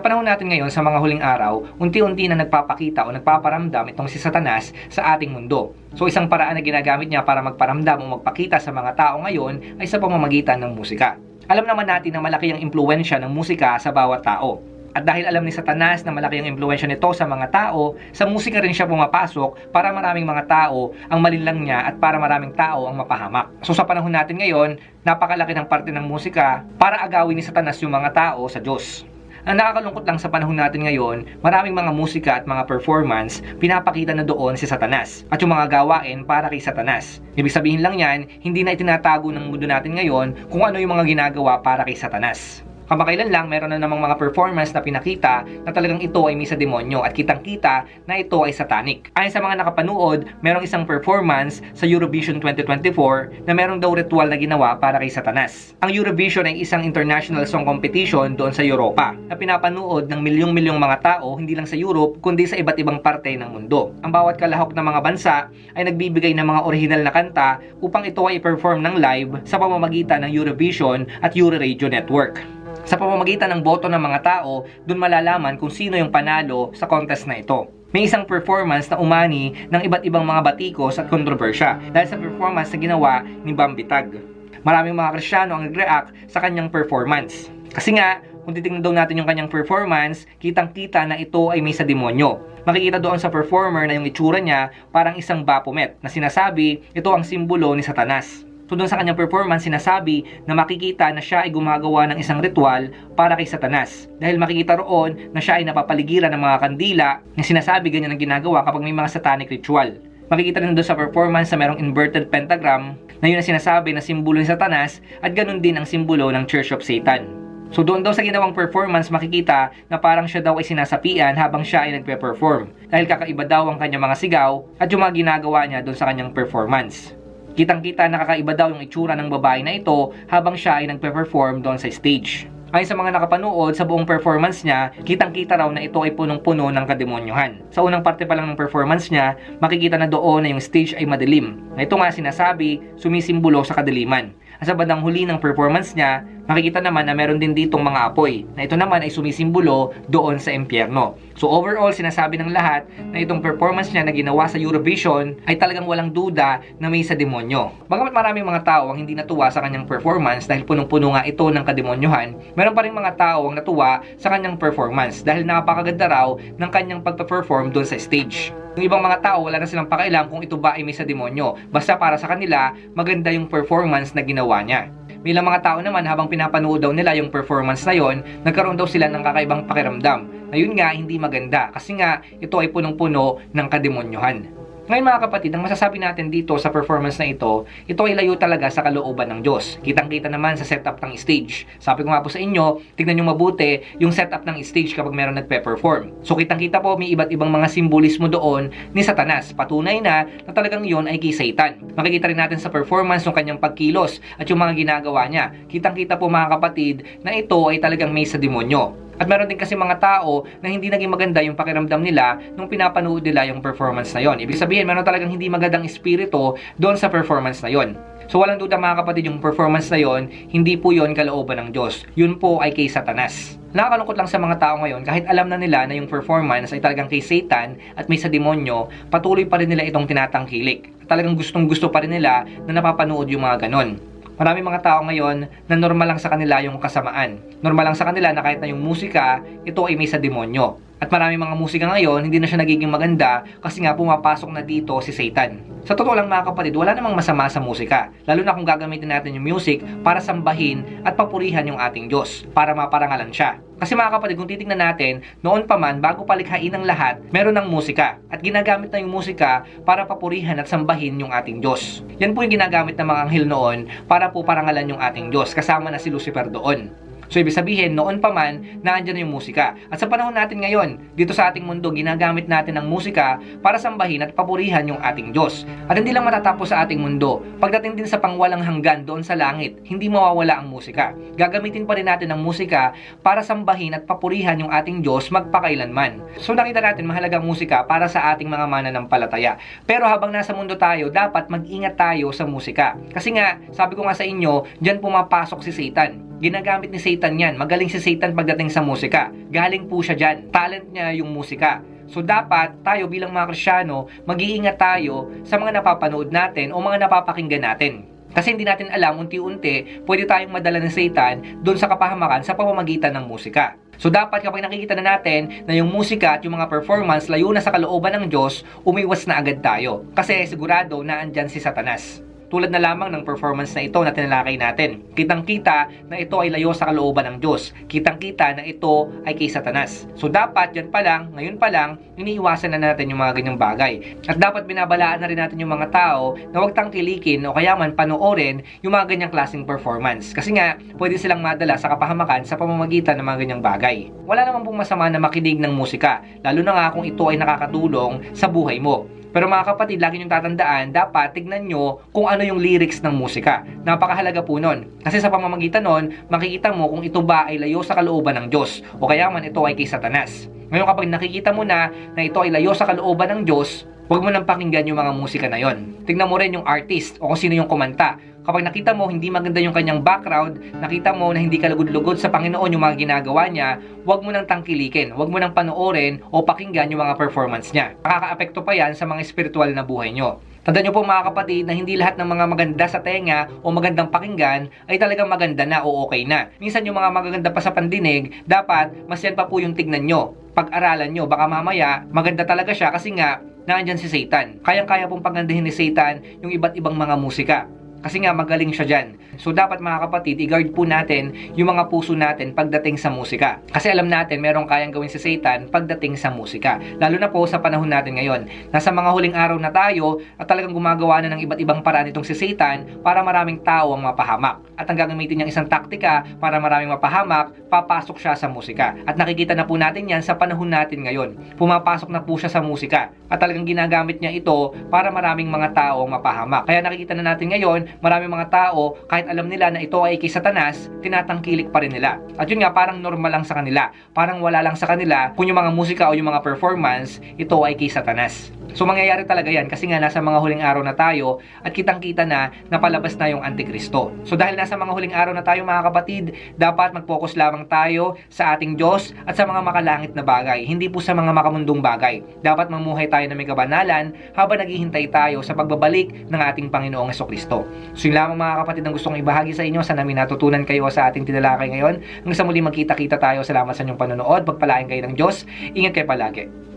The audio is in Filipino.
panahon natin ngayon sa mga huling araw, unti-unti na nagpapakita o nagpaparamdam itong si Satanas sa ating mundo. So isang paraan na ginagamit niya para magparamdam o magpakita sa mga tao ngayon ay sa pamamagitan ng musika. Alam naman natin na malaki ang impluensya ng musika sa bawat tao. At dahil alam ni Satanas na malaki ang impluensya nito sa mga tao, sa musika rin siya pumapasok para maraming mga tao ang malinlang niya at para maraming tao ang mapahamak. So sa panahon natin ngayon, napakalaki ng parte ng musika para agawin ni Satanas yung mga tao sa Diyos. Ang nakakalungkot lang sa panahon natin ngayon, maraming mga musika at mga performance pinapakita na doon si Satanas at yung mga gawain para kay Satanas. Ibig sabihin lang yan, hindi na itinatago ng mundo natin ngayon kung ano yung mga ginagawa para kay Satanas. Kamakailan lang, meron na namang mga performance na pinakita na talagang ito ay may sa demonyo at kitang-kita na ito ay satanic. Ayon sa mga nakapanood, merong isang performance sa Eurovision 2024 na merong daw ritual na ginawa para kay Satanas. Ang Eurovision ay isang international song competition doon sa Europa na pinapanood ng milyong-milyong mga tao hindi lang sa Europe kundi sa iba't ibang parte ng mundo. Ang bawat kalahok ng mga bansa ay nagbibigay ng mga original na kanta upang ito ay perform ng live sa pamamagitan ng Eurovision at Euroradio Network. Sa pamamagitan ng boto ng mga tao, dun malalaman kung sino yung panalo sa contest na ito. May isang performance na umani ng iba't ibang mga batikos at kontrobersya dahil sa performance na ginawa ni Bambitag. Maraming mga Kristiyano ang nag-react sa kanyang performance. Kasi nga, kung titignan daw natin yung kanyang performance, kitang-kita na ito ay may sa demonyo. Makikita doon sa performer na yung itsura niya parang isang Baphomet na sinasabi ito ang simbolo ni Satanas. So doon sa kanyang performance, sinasabi na makikita na siya ay gumagawa ng isang ritual para kay Satanas. Dahil makikita roon na siya ay napapaligiran ng mga kandila na sinasabi ganyan ang ginagawa kapag may mga satanic ritual. Makikita rin doon sa performance na merong inverted pentagram na yun ang sinasabi na simbolo ni Satanas at ganun din ang simbolo ng Church of Satan. So doon daw sa ginawang performance makikita na parang siya daw ay sinasapian habang siya ay nagpe-perform dahil kakaiba daw ang kanyang mga sigaw at yung mga ginagawa niya doon sa kanyang performance. Kitang-kita na kakaiba daw yung itsura ng babae na ito habang siya ay nagpe-perform doon sa stage. Ayon sa mga nakapanood sa buong performance niya, kitang-kita raw na ito ay punong-puno ng kademonyohan. Sa unang parte pa lang ng performance niya, makikita na doon na yung stage ay madilim. Ito nga sinasabi, sumisimbolo sa kadiliman. At sa bandang huli ng performance niya, makikita naman na meron din ditong mga apoy, na ito naman ay sumisimbolo doon sa impyerno. So overall, sinasabi ng lahat na itong performance niya na ginawa sa Eurovision ay talagang walang duda na may sa demonyo. Bagamat maraming mga tao ang hindi natuwa sa kanyang performance dahil punong-puno nga ito ng kademonyohan, meron pa rin mga tao ang natuwa sa kanyang performance dahil napakaganda raw ng kanyang pagpa-perform doon sa stage. Yung ibang mga tao, wala na silang pakailam kung ito ba ay may sa demonyo. Basta para sa kanila, maganda yung performance na ginawa niya. Bilang mga tao naman, habang pinapanood daw nila yung performance na yon, nagkaroon daw sila ng kakaibang pakiramdam. Na yun nga, hindi maganda. Kasi nga, ito ay punong-puno ng kademonyohan. Ngayon mga kapatid, ang masasabi natin dito sa performance na ito, ito ay layo talaga sa kalooban ng Diyos. Kitang-kita naman sa setup ng stage. Sabi ko nga po sa inyo, tignan nyo mabuti yung setup ng stage kapag meron nagpe-perform. So kitang-kita po may iba't ibang mga simbolismo doon ni Satanas. Patunay na na talagang yon ay kay Satan. Makikita rin natin sa performance ng kanyang pagkilos at yung mga ginagawa niya. Kitang-kita po mga kapatid na ito ay talagang may sa demonyo. At meron din kasi mga tao na hindi naging maganda yung pakiramdam nila nung pinapanood nila yung performance na yon. Ibig sabihin, meron talagang hindi magandang espiritu doon sa performance na yon. So walang duda mga kapatid yung performance na yon, hindi po yon kalooban ng Diyos. Yun po ay kay Satanas. Nakakalungkot lang sa mga tao ngayon kahit alam na nila na yung performance ay talagang kay Satan at may sa demonyo, patuloy pa rin nila itong tinatangkilik. Talagang gustong gusto pa rin nila na napapanood yung mga ganon. Marami mga tao ngayon na normal lang sa kanila yung kasamaan. Normal lang sa kanila na kahit na yung musika, ito ay may sa demonyo. At marami mga musika ngayon, hindi na siya nagiging maganda kasi nga pumapasok na dito si Satan. Sa totoo lang mga kapatid, wala namang masama sa musika. Lalo na kung gagamitin natin yung music para sambahin at papurihan yung ating Diyos, para maparangalan siya. Kasi mga kapatid, kung titingnan natin, noon pa man, bago palikhain ng lahat, meron ng musika. At ginagamit na yung musika para papurihan at sambahin yung ating Diyos. Yan po yung ginagamit ng mga anghel noon para po parangalan yung ating Diyos. Kasama na si Lucifer doon. So, ibig sabihin, noon pa man, naandyan na yung musika. At sa panahon natin ngayon, dito sa ating mundo, ginagamit natin ang musika para sambahin at papurihan yung ating Diyos. At hindi lang matatapos sa ating mundo. Pagdating din sa pangwalang hanggan doon sa langit, hindi mawawala ang musika. Gagamitin pa rin natin ang musika para sambahin at papurihan yung ating Diyos magpakailanman. So, nakita natin mahalaga ang musika para sa ating mga mananampalataya. Pero habang nasa mundo tayo, dapat mag-ingat tayo sa musika. Kasi nga, sabi ko nga sa inyo, dyan pumapasok si Satan Ginagamit ni Satan yan. Magaling si Satan pagdating sa musika. Galing po siya dyan. Talent niya yung musika. So dapat tayo bilang mga Krisyano, mag-iingat tayo sa mga napapanood natin o mga napapakinggan natin. Kasi hindi natin alam, unti-unti, pwede tayong madala ng Satan doon sa kapahamakan sa pamamagitan ng musika. So dapat kapag nakikita na natin na yung musika at yung mga performance layo na sa kalooban ng Diyos, umiwas na agad tayo. Kasi sigurado na andyan si Satanas. Tulad na lamang ng performance na ito na tinalakay natin. Kitang-kita na ito ay layo sa kalooban ng Diyos. Kitang-kita na ito ay kay Satanas. So dapat dyan pa lang, ngayon pa lang, iniiwasan na natin yung mga ganyang bagay. At dapat binabalaan na rin natin yung mga tao na huwag tangkilikin o kaya man panoorin yung mga ganyang klaseng performance. Kasi nga, pwede silang madala sa kapahamakan sa pamamagitan ng mga ganyang bagay. Wala naman pong masama na makinig ng musika, lalo na nga kung ito ay nakakatulong sa buhay mo. Pero mga kapatid, lagi niyong tatandaan, dapat tignan nyo kung ano yung lyrics ng musika. Napakahalaga po nun. Kasi sa pamamagitan nun, makikita mo kung ito ba ay layo sa kalooban ng Diyos o kaya man ito ay kay Satanas. Ngayon kapag nakikita mo na na ito ay layo sa kalooban ng Diyos, huwag mo nang pakinggan yung mga musika na yon. Tignan mo rin yung artist o kung sino yung kumanta. Kapag nakita mo hindi maganda yung kanyang background, nakita mo na hindi kalugod-lugod sa Panginoon yung mga ginagawa niya, huwag mo nang tangkilikin, huwag mo nang panoorin o pakinggan yung mga performance niya. Nakakaapekto pa yan sa mga spiritual na buhay nyo. Tandaan nyo po mga kapatid na hindi lahat ng mga maganda sa tenga o magandang pakinggan ay talagang maganda na o okay na. Minsan yung mga magaganda pa sa pandinig, dapat mas yan pa po yung tignan nyo. Pag-aralan nyo, baka mamaya maganda talaga siya kasi nga naandyan si Satan. Kayang-kaya pong pagandahin ni Satan yung iba't ibang mga musika. Kasi nga magaling siya dyan. So dapat mga kapatid, i-guard po natin yung mga puso natin pagdating sa musika. Kasi alam natin, merong kayang gawin si Satan pagdating sa musika. Lalo na po sa panahon natin ngayon. Nasa mga huling araw na tayo at talagang gumagawa na ng iba't ibang paraan itong si Satan para maraming tao ang mapahamak. At ang gagamitin niyang isang taktika para maraming mapahamak, papasok siya sa musika. At nakikita na po natin yan sa panahon natin ngayon. Pumapasok na po siya sa musika. At talagang ginagamit niya ito para maraming mga tao ang mapahamak. Kaya nakikita na natin ngayon, maraming mga tao, kahit alam nila na ito ay kay Satanas, tinatangkilik pa rin nila. At yun nga, parang normal lang sa kanila. Parang wala lang sa kanila kung yung mga musika o yung mga performance, ito ay kay Satanas. So mangyayari talaga yan kasi nga nasa mga huling araw na tayo at kitang-kita na napalabas na yung Antikristo. So dahil nasa mga huling araw na tayo mga kapatid, dapat mag-focus lamang tayo sa ating Diyos at sa mga makalangit na bagay, hindi po sa mga makamundong bagay. Dapat mamuhay tayo na may kabanalan habang naghihintay tayo sa pagbabalik ng ating Panginoong Kristo. So yun lamang mga kapatid ang gustong ibahagi sa inyo. Sana may natutunan kayo sa ating tinalakay ngayon. Hanggang sa muli magkita-kita tayo. Salamat sa inyong panonood. Pagpalain kayo ng Diyos. Ingat kayo palagi.